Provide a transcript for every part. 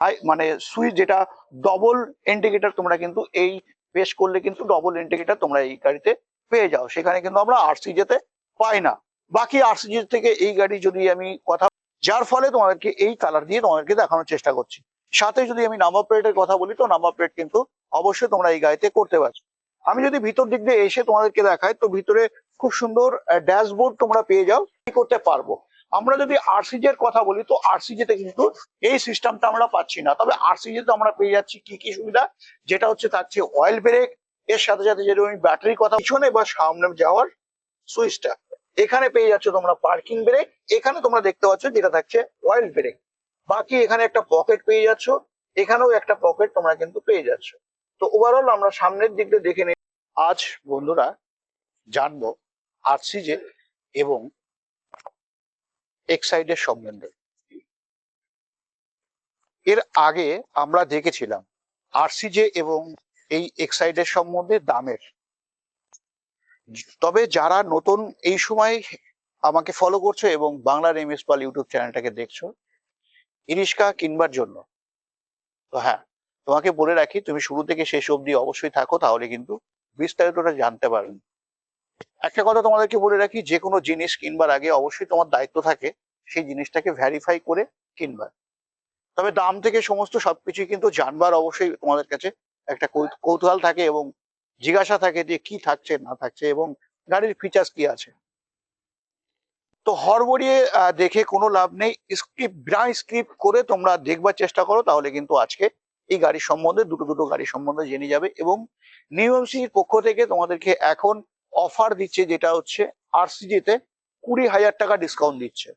High মানে switch যেটা double indicator তোমরা কিন্তু এই পেশ করলে কিন্তু ডবল ইন্ডিকেটার তোমরা এই গাড়িতে পেয়ে যাও। সেখানে কিন্তু আমরা আরসি যেতে পাই না। বাকি আরসি থেকে এই গাড়ি যদি আমি কথা, যার ফলে তোমাদেরকে এই কালার দিয়ে তোমাদেরকে দেখানোর চেষ্টা করছি। সাথে যদি আমি নাম্বার প্লেটের কথা বলি, তো নাম্বার প্লেট কিন্তু অবশ্যই তোমরা এই গাড়িতে করতে পারছ। আমি যদি ভিতর দিক দিয়ে এসে তোমাদেরকে দেখাই, তো ভিতরে খুব সুন্দর ড্যাশবোর্ড তোমরা পেয়ে যাও। কি করতে পারব? আমরা যদি আরসিজি এর কথা বলি, তো আরসিজি তে কিন্তু এই সিস্টেমটা আমরা পাচ্ছি না। তবে আরসিজি তে আমরা পেয়ে যাচ্ছি কি কি সুবিধা? যেটা হচ্ছে থাকছে অয়েল ব্রেক এর সাথে সাথে যেটা আমি ব্যাটারির কথা, পিছনে বা সামনে যাওয়ার সুইচটা এখানে পেয়ে যাচ্ছ তোমরা পার্কিং ব্রেক এখানে তোমরা দেখতে পাচ্ছ যেটা থাকছে অয়েল ব্রেক বাকি এখানে একটা পকেট পেয়ে যাচ্ছ, এখানেও একটা পকেট তোমরা কিন্তু পেয়ে যাচ্ছ। তো ওভারঅল আমরা সামনের দিকটা দেখে নিই। আজ বন্ধুরা জানব আরসিজে এবং এক্সাইডের সম্বন্ধে এর আগে আমরা দেখেছিলাম আরসিজে এবং এই এক্সাইডের সম্বন্ধে দামের। তবে যারা নতুন এই সময় আমাকে ফলো করছ এবং বাংলার এম এস পাল ইউটিউব চ্যানেলটাকে দেখছ ইরিশকা কিনবার জন্য। তো হ্যাঁ তোমাকে বলে রাখি, তুমি শুরু থেকে শেষ অবধি অবশ্যই থাকো, তাহলে কিন্তু বিস্তারিতটা জানতে পারবে। একটা কথা তোমাদেরকে বলে রাখি, যে কোনো জিনিস কিনবার আগে অবশ্যই তোমার দায়িত্ব থাকে। সেই জিনিসটাকে ভ্যারিফাই করে কিনবার। তবে দাম থেকে সমস্ত সবকিছুই কিন্তু জানবার অবশ্যই তোমাদের কাছে একটা কৌতূহল থাকে এবং জিজ্ঞাসা থাকে যে কি থাকছে, না থাকছে এবং গাড়ির ফিচার্স কি আছে। তো হরবড়িয়ে দেখে কোনো লাভ নেই। স্ক্রিপ্ট ব্রাই স্ক্রিপ্ট করে তোমরা দেখবার চেষ্টা করো, তাহলে কিন্তু আজকে এই গাড়ির সম্বন্ধে, দুটো দুটো গাড়ির সম্বন্ধে জেনে যাবে এবং নিউএমসির পক্ষ থেকে তোমাদেরকে এখন অফার দিচ্ছে, যেটা হচ্ছে আরসিজিতে কুড়ি হাজার টাকা ডিসকাউন্ট দিচ্ছে।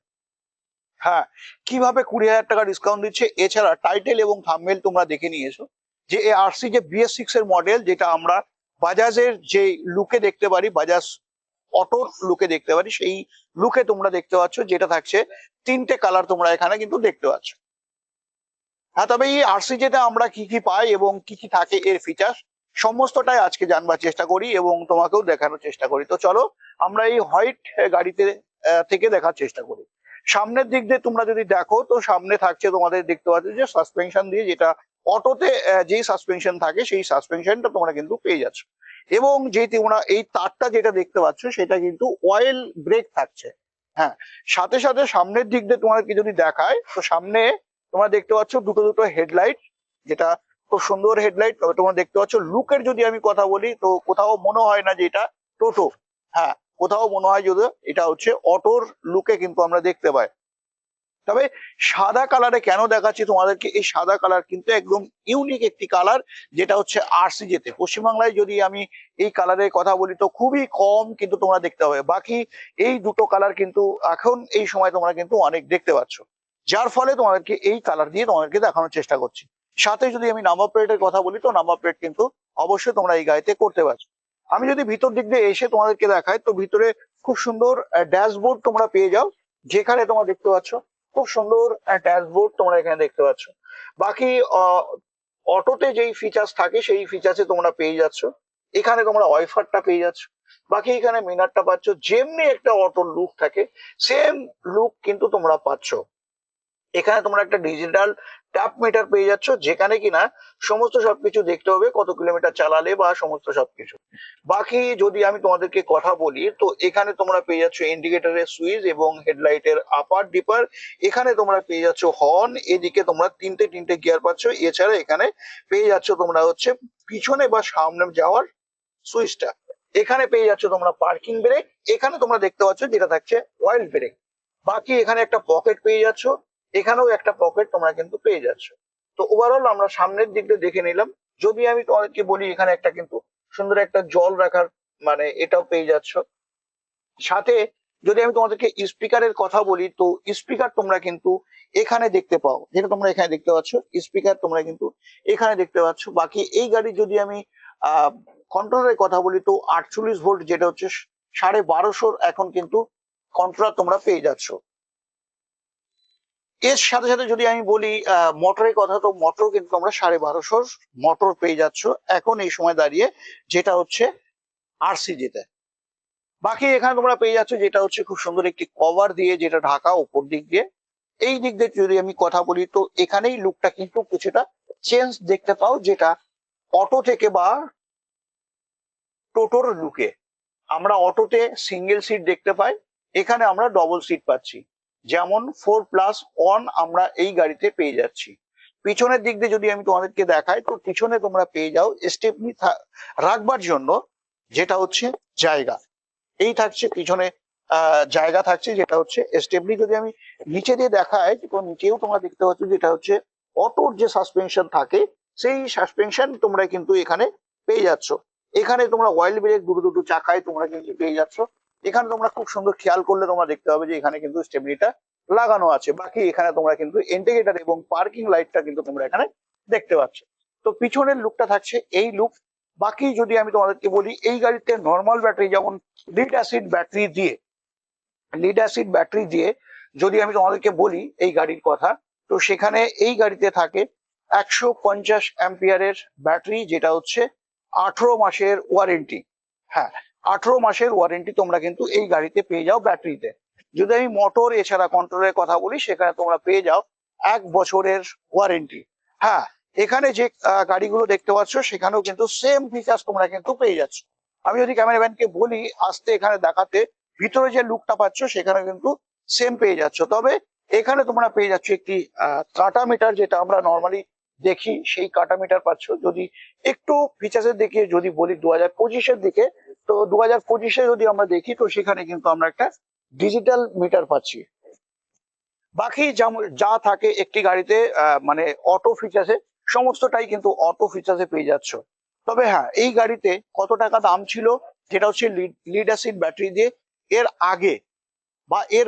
হ্যাঁ কীভাবে কুড়ি হাজার টাকা ডিসকাউন্ট দিচ্ছে? এছাড়া টাইটেল এবং থাম্বনেল তোমরা দেখে নিয়েছো। যে এই আরসি যে বিএস সিক্স এর মডেল যেটা আমরা বাজাজের যে লুকে দেখতে পারি, বাজাজ অটোর লুকে দেখতে পারি, সেই লুকে তোমরা দেখতে পাচ্ছ, যেটা থাকছে তিনটে কালার তোমরা এখানে কিন্তু দেখতে পাচ্ছ। হ্যাঁ তবে এই আরসি যেটা আমরা কি কি পাই এবং কি কি থাকে এর ফিচার সমস্তটাই আজকে জানবার চেষ্টা করি এবং তোমাকেও দেখানোর চেষ্টা করি। তো চলো, আমরা এই হোয়াইট গাড়িতে থেকে দেখার চেষ্টা করি। সামনের দিক দিয়ে তোমরা যদি দেখো, তো সামনে থাকছে তোমাদের দেখতে পাচ্ছ যে সাসপেনশন দিয়ে যেটা অটোতে যেই সাসপেনশন থাকে, সেই সাসপেনশনটা তোমরা কিন্তু পেয়ে যাচ্ছ। এবং যে তোমরা এই তারটা যেটা দেখতে পাচ্ছ, সেটা কিন্তু অয়েল ব্রেক থাকছে। হ্যাঁ সাথে সাথে সামনের দিক দিয়ে তোমাদেরকে যদি দেখায়, তো সামনে তোমরা দেখতে পাচ্ছ দুটো দুটো হেডলাইট যেটা খুব সুন্দর হেডলাইট তবে তোমরা দেখতে পাচ্ছ লুকের যদি আমি কথা বলি, তো কোথাও মনে হয় না যে এটা টোটো। হ্যাঁ কোথাও মনে হয় যদি এটা হচ্ছে অটোর লুকে কিন্তু আমরা দেখতে পাই। তবে সাদা কালারে কেন দেখাচ্ছি তোমাদেরকে? এই সাদা কালার কিন্তু একদম ইউনিক একটি কালার যেটা হচ্ছে আরসিজেতে পশ্চিমবাংলায় যদি আমি এই কালারের কথা বলি তো খুবই কম কিন্তু তোমরা দেখতে পাবে। বাকি এই দুটো কালার কিন্তু এখন এই সময় তোমরা কিন্তু অনেক দেখতে পাচ্ছ। যার ফলে তোমাদেরকে এই কালার দিয়ে তোমাদেরকে দেখানোর চেষ্টা করছি। সাথে যদি আমি নাম্বার প্লেটের কথা বলি তো নাম্বার প্লেট কিন্তু অবশ্যই তোমরা এই গাড়িতে করতে পারছ। আমি যদি ভিতর দিক দিয়ে এসে তোমাদেরকে দেখাই, তো ভিতরে খুব সুন্দর ড্যাশবোর্ড তোমরা পেয়ে যাও, যেখানে তোমরা দেখতে পাচ্ছ, খুব সুন্দর ড্যাশবোর্ড তোমরা এখানে দেখতে পাচ্ছ। বাকি অটোতে যেই ফিচার্স থাকে, সেই ফিচার্সে তোমরা পেয়ে যাচ্ছ। এখানে তোমরা ওয়াইফারটা পেয়ে যাচ্ছ। বাকি এখানে মিনারটা পাচ্ছ। যেমনি একটা অটোর লুক থাকে সেম লুক কিন্তু তোমরা পাচ্ছ। এখানে তোমরা একটা ডিজিটাল ট্যাপ মিটার পেয়ে যাচ্ছ, যেখানে কিনা সমস্ত সবকিছু দেখতে হবে, কত কিলোমিটার চালালে বা সমস্ত সবকিছু। বাকি যদি আমি তোমাদেরকে কথা বলি, তো এখানে তোমরা পেয়ে যাচ্ছ ইন্ডিকেটরের সুইচ এবং হেডলাইটের আপার ডিপার এখানে তোমরা পেয়ে যাচ্ছ হর্ন এদিকে তোমরা তিনটে তিনটে গিয়ার পাচ্ছ। এছাড়া এখানে পেয়ে যাচ্ছ তোমরা হচ্ছে পিছনে বা সামনে যাওয়ার সুইচটা এখানে পেয়ে যাচ্ছ তোমরা পার্কিং ব্রেক এখানে তোমরা দেখতে পাচ্ছ যেটা থাকছে অয়েল ব্রেক বাকি এখানে একটা পকেট পেয়ে যাচ্ছ। এখানেও একটা পকেট তোমরা কিন্তু পেয়ে যাচ্ছ। তো ওভারঅল আমরা সামনের দিকটা দেখে নিলাম। যদি আমি তোমাদেরকে বলি, এখানে একটা কিন্তু সুন্দর একটা জল রাখার মানে এটাও পেয়ে যাচ্ছ। সাথে যদি আমি তোমাদেরকে স্পিকারের কথা বলি, তো স্পিকার তোমরা কিন্তু এখানে দেখতে পাও। যেটা তোমরা এখানে দেখতে পাচ্ছ স্পিকার তোমরা কিন্তু এখানে দেখতে পাচ্ছ। বাকি এই গাড়ি যদি আমি কন্ট্রোলের কথা বলি, তো আটচল্লিশ ভোল্ট যেটা হচ্ছে সাড়ে বারোশোর এখন কিন্তু কন্ট্রোলার তোমরা পেয়ে যাচ্ছ। এর সাথে সাথে যদি আমি বলি মোটরের কথা, তো মোটর কিন্তু আমরা সাড়ে বারোশোর মোটর পেয়ে যাচ্ছ। এখন এই সময় দাঁড়িয়ে যেটা হচ্ছে আরসিজিতে বাকি এখানে তোমরা পেয়ে যাচ্ছ যেটা হচ্ছে খুব সুন্দর একটি কভার দিয়ে, যেটা ঢাকা উপর দিক দিয়ে। এই দিক দিয়ে যদি আমি কথা বলি, তো এখানেই লুকটা কিন্তু কিছুটা চেঞ্জ দেখতে পাও, যেটা অটো থেকে বা টোটোর লুকে আমরা অটোতে সিঙ্গেল সিট দেখতে পাই, এখানে আমরা ডবল সিট পাচ্ছি। যেমন ফোর প্লাস ওয়ান আমরা এই গাড়িতে পেয়ে যাচ্ছি। পিছনের দিক দিয়ে যদি আমি তোমাদেরকে দেখাই, তো পিছনে তোমরা পেয়ে যাও স্টেপনি রাখবার জন্য যেটা হচ্ছে জায়গা। এই থাকছে পিছনে জায়গা থাকছে যেটা হচ্ছে স্টেপনি যদি আমি নিচে দিয়ে দেখাই, তো নিচেও তোমরা দেখতে পাচ্ছ যেটা হচ্ছে অটোর যে সাসপেনশন থাকে, সেই সাসপেনশন তোমরা কিন্তু এখানে পেয়ে যাচ্ছ। এখানে তোমরা অয়েল ব্রেক দুটো দুটো চাকায় তোমরা কিন্তু পেয়ে যাচ্ছ। এখানে তোমরা খুব সুন্দর খেয়াল করলে তোমরা দেখতে পাবে যে এখানে কিন্তু স্টেবিলিটা লাগানো আছে। বাকি এখানে তোমরা কিন্তু ইন্ডিকেটর এবং পার্কিং লাইটটা কিন্তু তোমরা এখানে দেখতে পাচ্ছ। তো পিছনের লুকটা থাকছে এই লুক। বাকি যদি আমি তোমাদেরকে বলি, এই গাড়িতে নর্মাল ব্যাটারি যেমন লিড অ্যাসিড ব্যাটারি দিয়ে লিড অ্যাসিড ব্যাটারি দিয়ে যদি আমি তোমাদেরকে বলি এই গাড়ির কথা, তো সেখানে এই গাড়িতে থাকে একশো পঞ্চাশ অ্যাম্পিয়ারের ব্যাটারি যেটা হচ্ছে আঠেরো মাসের ওয়ারেন্টি হ্যাঁ আঠেরো মাসের ওয়ারেন্টি তোমরা কিন্তু এই গাড়িতে পেয়ে যাও ব্যাটারিতে যদি আমি মোটর এছাড়া কন্ট্রোলের কথা বলি, সেখানে তোমরা পেয়ে যাও এক বছরের ওয়ারেন্টি হ্যাঁ এখানে যে গাড়িগুলো দেখতে পাচ্ছ, সেখানেও কিন্তু সেম ফিচার্স তোমরা কিন্তু পেয়ে যাচ্ছ। আমি যদি ক্যামেরাম্যানকে বলি, আসতে, এখানে দেখাতে, ভিতরে যে লুকটা পাচ্ছ, সেখানে কিন্তু সেম পেয়ে যাচ্ছ। তবে এখানে তোমরা পেয়ে যাচ্ছ একটি কাটা মিটার যেটা আমরা নর্মালি দেখি, সেই কাটা মিটার পাচ্ছ। যদি একটু ফিচার্সের দিকে যদি বলি, দু হাজার পঁচিশের দিকে তো দু হাজার পঁচিশে যদি আমরা দেখি, তো সেখানে কিন্তু আমরা একটা ডিজিটাল মিটার পাচ্ছি। বাকি যা থাকে একটি গাড়িতে মানে অটো ফিচার্সে সমস্তটাই কিন্তু অটো ফিচার্সে পেয়ে যাচ্ছ। তবে হ্যাঁ এই গাড়িতে কত টাকা দাম ছিল যেটা হচ্ছে লিড অ্যাসিড ব্যাটারি দিয়ে এর আগে বা এর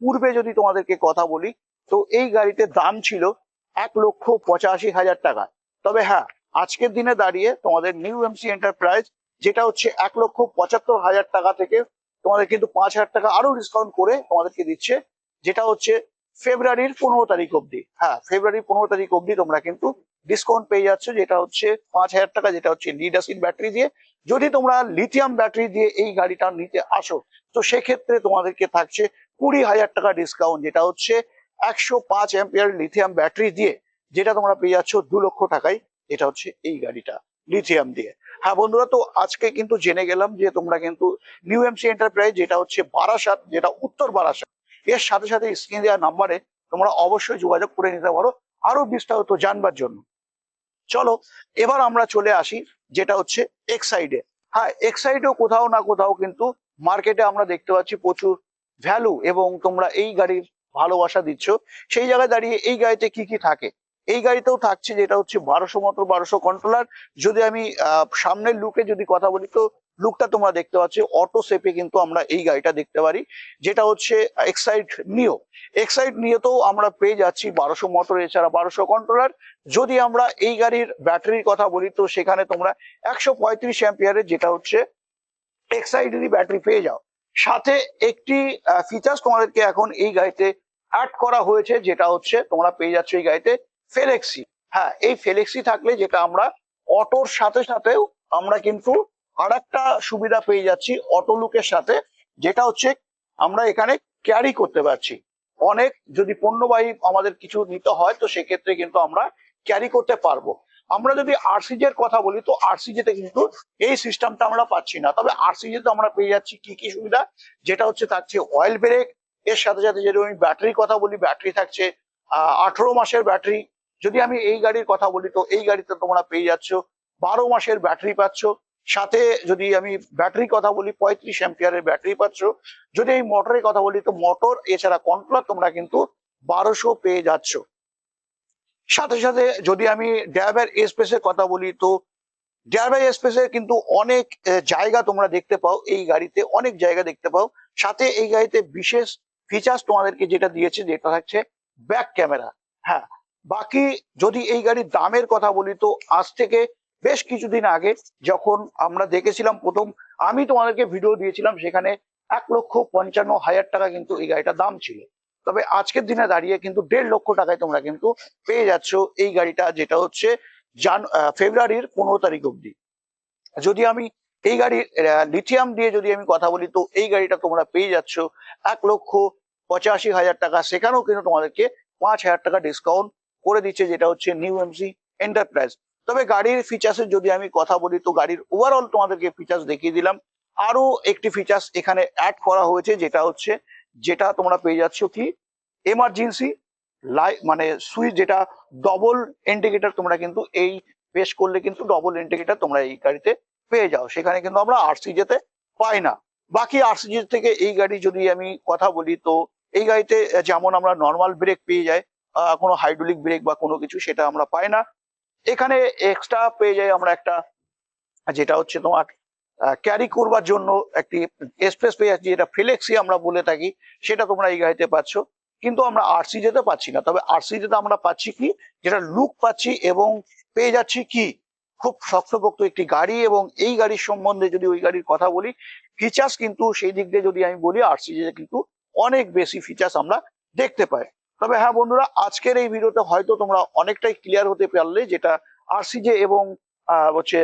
পূর্বে যদি তোমাদেরকে কথা বলি, তো এই গাড়িতে দাম ছিল এক লক্ষ পঁচাশি হাজার টাকা। তবে হ্যাঁ আজকের দিনে দাঁড়িয়ে তোমাদের নিউ এমসি এন্টারপ্রাইজ যেটা হচ্ছে এক লক্ষ পঁচাত্তর হাজার টাকা থেকে তোমাদের কিন্তু পাঁচ হাজার টাকা আরও ডিসকাউন্ট করে তোমাদেরকে দিচ্ছে, যেটা হচ্ছে ফেব্রুয়ারির পনেরো তারিখ অব্দি হ্যাঁ ফেব্রুয়ারির পনেরো তারিখ অব্দি তোমরা কিন্তু ডিসকাউন্ট পেয়ে যাচ্ছ, যেটা হচ্ছে পাঁচ হাজার টাকা, যেটা হচ্ছে লিড অ্যাসিড ব্যাটারি দিয়ে। যদি তোমরা লিথিয়াম ব্যাটারি দিয়ে এই গাড়িটা নিতে আসো, তো সেক্ষেত্রে তোমাদেরকে থাকছে কুড়ি হাজার টাকা ডিসকাউন্ট যেটা হচ্ছে একশো পাঁচ অ্যাম্পিয়ার লিথিয়াম ব্যাটারি দিয়ে, যেটা তোমরা পেয়ে যাচ্ছ দু লক্ষ টাকায় এটা হচ্ছে এই গাড়িটা। লিথিয়াম দিয়ে। হ্যাঁ বন্ধুরা, তো আজকে কিন্তু জেনে গেলাম যে তোমরা কিন্তু নিউ এমসি এন্টারপ্রাইজ যেটা হচ্ছে বারাসাত, যেটা উত্তর বারাসাত, এর সাথে সাথে স্ক্রিন দেওয়া নাম্বারে তোমরা অবশ্যই যোগাযোগ করে নিতে পারো আরও বিস্তারিত জানবার জন্য। চলো, এবার আমরা চলে আসি, যেটা হচ্ছে এক্সাইডে হ্যাঁ এক্সাইডেও কোথাও না কোথাও কিন্তু মার্কেটে আমরা দেখতে পাচ্ছি প্রচুর ভ্যালু এবং তোমরা এই গাড়ির ভালোবাসা দিচ্ছ। সেই জায়গায় দাঁড়িয়ে এই গাড়িতে কি কি থাকে? এই গাড়িতেও থাকছে যেটা হচ্ছে বারোশো মতো বারোশো কন্ট্রোলার যদি আমি সামনের লুকে যদি কথা বলি, তো লুকটা তোমরা দেখতে পাচ্ছ অটো সেপে কিন্তু আমরা এই গাড়িটা দেখতে পারি। যেটা হচ্ছে এক্সাইড নিও এক্সাইড নিয়েতেও আমরা পেয়ে যাচ্ছি বারোশো মোটর এছাড়া বারোশো কন্ট্রোলার যদি আমরা এই গাড়ির ব্যাটারির কথা বলি, তো সেখানে তোমরা একশো পঁয়ত্রিশ অ্যাম্পিয়ারের যেটা হচ্ছে এক্সাইডেরই ব্যাটারি পেয়ে যাও। সাথে একটি ফিচার্স তোমাদেরকে এখন এই গাড়িতে অ্যাড করা হয়েছে, যেটা হচ্ছে তোমরা পেয়ে যাচ্ছ এই গাড়িতে ফেলেক্সি। হ্যাঁ এই ফেলেক্সি থাকলে যেটা আমরা, অটোর সাথে সাথেও আমরা কিন্তু আর সুবিধা পেয়ে যাচ্ছি অটো লুকের সাথে, যেটা হচ্ছে আমরা এখানে ক্যারি করতে পারছি। অনেক যদি পণ্যবাহী আমাদের কিছু নিতে হয়, তো সেক্ষেত্রে কিন্তু আমরা ক্যারি করতে পারব। আমরা যদি আরসিজি এর কথা বলি, তো আরসিজি তে কিন্তু এই সিস্টেমটা আমরা পাচ্ছি না। তবে আরসিজি তে আমরা পেয়ে যাচ্ছি কি কি সুবিধা? যেটা হচ্ছে থাকছে অয়েল ব্রেক এর সাথে সাথে যদি আমি ব্যাটারির কথা বলি ব্যাটারি থাকছে আঠারো মাসের ব্যাটারি যদি আমি এই গাড়ির কথা বলি, তো এই গাড়িতে তোমরা পেয়ে যাচ্ছ, বারো মাসের ব্যাটারি পাচ্ছ। সাথে যদি আমি ব্যাটারির কথা বলি, পঁয়ত্রিশ অ্যাম্পিয়ারের ব্যাটারি পাচ্ছ। যদি এই মোটরের কথা বলি, তো মোটর, এছাড়া কন্ট্রোলার তোমরা কিন্তু বারোশো পেয়ে যাচ্ছ। সাথে সাথে যদি আমি ড্রাইভার স্পেসের কথা বলি, তো ড্রাইভার স্পেসের কিন্তু অনেক জায়গা তোমরা দেখতে পাও। এই গাড়িতে অনেক জায়গা দেখতে পাও। সাথে এই গাড়িতে বিশেষ ফিচার্স তোমাদেরকে যেটা দিয়েছে, যেটা থাকছে ব্যাক ক্যামেরা হ্যাঁ বাকি যদি এই গাড়ির দামের কথা বলি, তো আজ থেকে বেশ কিছুদিন আগে যখন আমরা দেখেছিলাম প্রথম, আমি তোমাদেরকে ভিডিও দিয়েছিলাম সেখানে এক লক্ষ পঞ্চান্ন হাজার টাকা কিন্তু এই গাড়িটার দাম ছিল। তবে আজকের দিনে দাঁড়িয়ে কিন্তু দেড় লক্ষ টাকায় তোমরা কিন্তু পেয়ে যাচ্ছ এই গাড়িটা, যেটা হচ্ছে জান ফেব্রুয়ারির পনেরো তারিখ অব্দি যদি আমি এই গাড়ির লিথিয়াম দিয়ে যদি আমি কথা বলি, তো এই গাড়িটা তোমরা পেয়ে যাচ্ছ এক লক্ষ পঁচাশি হাজার টাকা। সেখানেও কিন্তু তোমাদেরকে পাঁচ হাজার টাকা ডিসকাউন্ট করে দিচ্ছে, যেটা হচ্ছে নিউ এমসি এন্টারপ্রাইজ তবে গাড়ির ফিচার্সের যদি আমি কথা বলি, তো গাড়ির ওভারঅল তোমাদেরকে ফিচার্স দেখিয়ে দিলাম। আরও একটি ফিচার্স এখানে অ্যাড করা হয়েছে, যেটা হচ্ছে, যেটা তোমরা পেয়ে যাচ্ছ কি? এমার্জেন্সি লাই মানে সুইচ যেটা ডবল ইন্ডিকেটর তোমরা কিন্তু এই পেশ করলে কিন্তু ডবল ইন্ডিকেটর তোমরা এই গাড়িতে পেয়ে যাও। সেখানে কিন্তু আমরা আরসি যেতে পাই না। বাকি আরসি থেকে এই গাড়ি যদি আমি কথা বলি, তো এই গাড়িতে যেমন আমরা নর্মাল ব্রেক পেয়ে যাই কোনো হাইড্রোলিক ব্রেক বা কোনো কিছু সেটা আমরা পাই না। এখানে এক্সট্রা পেয়ে যাই আমরা একটা, যেটা হচ্ছে তোমার ক্যারি করবার জন্য একটি স্পেস পেয়ে যাচ্ছি, যেটা ফ্লেক্সি আমরা বলে থাকি, সেটা তোমরা এই গাড়িতে পাচ্ছ। কিন্তু আমরা আরসি যেতে পাচ্ছি না। তবে আরসি যেতে আমরা পাচ্ছি কি? যেটা লুক পাচ্ছি এবং পেয়ে যাচ্ছি কি? খুব শক্তপোক্ত একটি গাড়ি এবং এই গাড়ির সম্বন্ধে যদি ওই গাড়ির কথা বলি ফিচার্স কিন্তু সেই দিক দিয়ে যদি আমি বলি আরসি কিন্তু অনেক বেশি ফিচার্স আমরা দেখতে পাই। তবে হ্যাঁ বন্ধুরা, আজকের এই ভিডিওতে হয়তো তোমরা অনেকটাই ক্লিয়ার হতে পারলে যেটা আরসিজে এবং হচ্ছে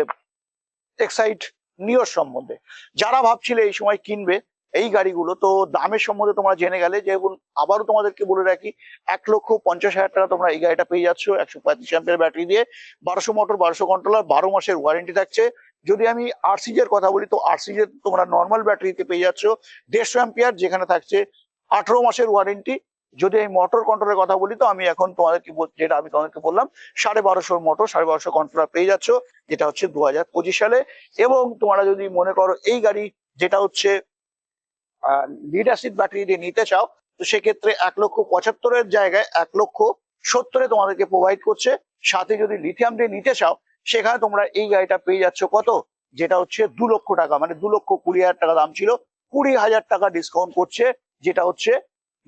এক্সাইট নিওর সম্বন্ধে। যারা ভাবছিলে এই সময় কিনবে এই গাড়িগুলো, তো দামের সম্বন্ধে তোমরা জেনে গেলে, যেমন আবারও তোমাদেরকে বলে রাখি, এক লক্ষ পঞ্চাশ হাজার টাকা তোমরা এই গাড়িটা পেয়ে যাচ্ছ, একশো পঁয়ত্রিশ অ্যাম্পের ব্যাটারি দিয়ে। বারোশো মোটর বারোশো কন্ট্রোলার বারো মাসের ওয়ারেন্টি থাকছে। যদি আমি আরসিজের কথা বলি, তো আরসিজের তোমরা নর্মাল ব্যাটারিতে পেয়ে যাচ্ছ, দেড়শো অ্যাম্পিয়ার যেখানে থাকছে, আঠারো মাসের ওয়ারেন্টি যদি এই মোটর কন্ট্রোলের কথা বলি, তো আমি এখন তোমাদেরকে যেটা আমি তোমাদেরকে বললাম, সাড়ে বারোশোর মোটর সাড়ে বারোশো কন্ট্রোলার পেয়ে যাচ্ছ, যেটা হচ্ছে দু হাজার পঁচিশ সালে। এবং তোমরা যদি মনে করো এই গাড়ি যেটা হচ্ছে লিড অ্যাসিড ব্যাটারি দিয়ে নিতে চাও, তো সেক্ষেত্রে এক লক্ষ পঁচাত্তরের জায়গায় এক লক্ষ সত্তরে তোমাদেরকে প্রোভাইড করছে। সাথে যদি লিথিয়াম দিয়ে নিতে চাও, সেখানে তোমরা এই গাড়িটা পেয়ে যাচ্ছ কত? যেটা হচ্ছে দু লক্ষ টাকা মানে দু লক্ষ কুড়ি হাজার টাকা দাম ছিল। কুড়ি হাজার টাকা ডিসকাউন্ট করছে, যেটা হচ্ছে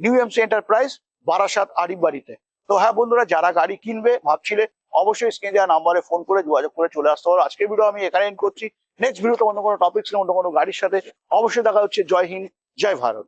new MC enterprise Barasat Arif বাড়িতে তো হ্যাঁ বন্ধুরা, যারা গাড়ি কিনবে, ভাবছিলে, অবশ্যই স্ক্রিনে দেওয়া নাম্বারে ফোন করে যোগাযোগ করে চলে আসতে হবে আজকের ভিডিও আমি এখানে এন্ড করছি। নেক্সট ভিডিওতে অন্য কোনো টপিক অন্য কোনো গাড়ির সাথে অবশ্যই দেখা হচ্ছে। জয় হিন্দ, জয় ভারত।